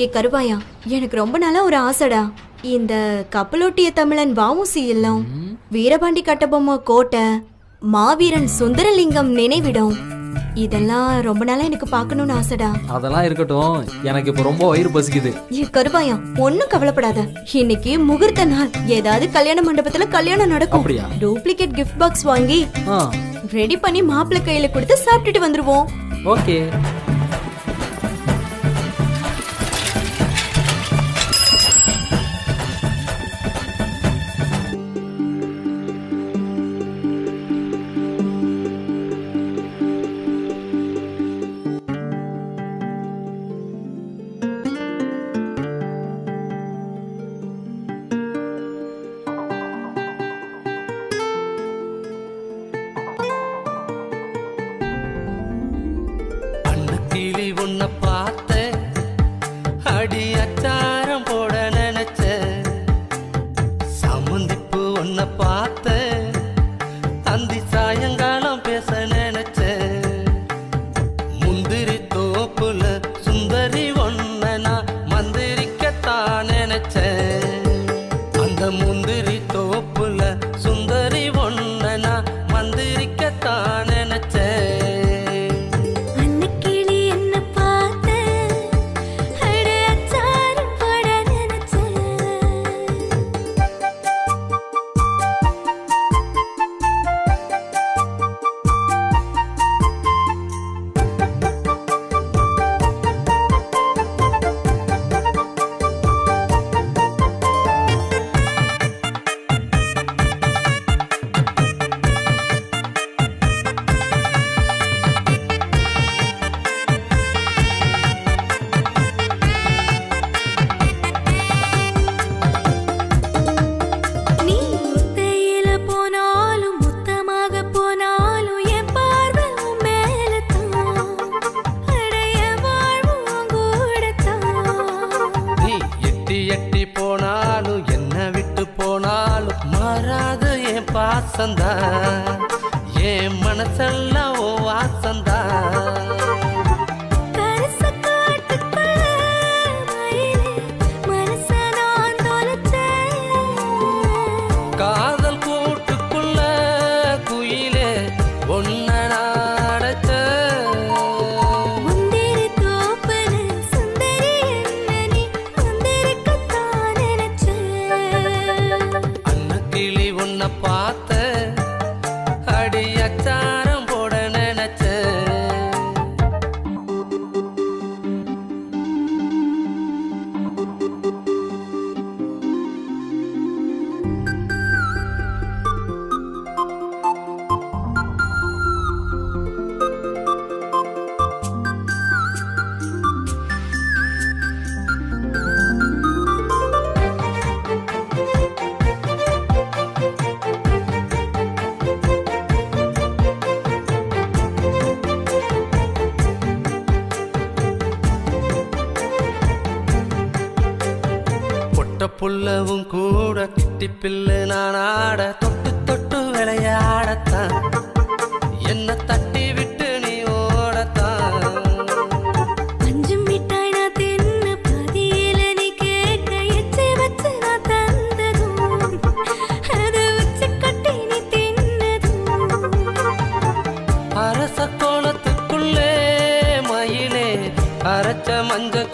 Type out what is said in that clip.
ஏ கருவாயா எனக்கு ரொம்ப நாளா ஒரு ஆசைடா. இந்த கப்பலோட்டிய தமிழன் வாவுசி இல்லம் வீரபாண்டி கட்டபொம்மை கோட்டை மாவீரன் சுந்தரலிங்கம் நினைவிடம். இதெல்லாம் ரொம்ப நாளா எனக்கு பார்க்கணும்னு ஆசைடா. அதெல்லாம் இருக்கட்டும். எனக்கு இப்போ ரொம்ப வயிறு பசிக்குது. ஏ கருவாயா ஒன்னும் கவலைப்படாத. இன்னைக்கு முகூர்த்த நாள். ஏதாவது கல்யாண மண்டபத்துல கல்யாணம் நடக்கும். அப்படியா? டூப்ளிகேட் கிஃப்ட் பாக்ஸ் வாங்கி ரெடி பண்ணி மாப்பிள்ளை கையில கொடுத்து சாப்பிட்டுட்டு வந்துருவோம். ஓகே. எட்டி போனாலும் என்ன விட்டு போனாலும் மாறாத என் பாசந்தான் என் மனசெல்லாம் ஓ வாசந்தான் jak பொட்ட புல்லவும் கூட கிட்டி பில்லு நான் ஆட தொட்டு தொட்டு விளையாடத்தான். என்ன தட்டி விட்டு நீ ஓடத்தான். அஞ்சு மிட்டாய் நான் தின்னு பதியில நீ கேட்க எச்சி வச்சு நான் தந்ததும். அது உச்சி கட்டி நீ தின்னதும். அரச கோலத்துக்குள்ளே மயிலே அரைச்ச மஞ்ச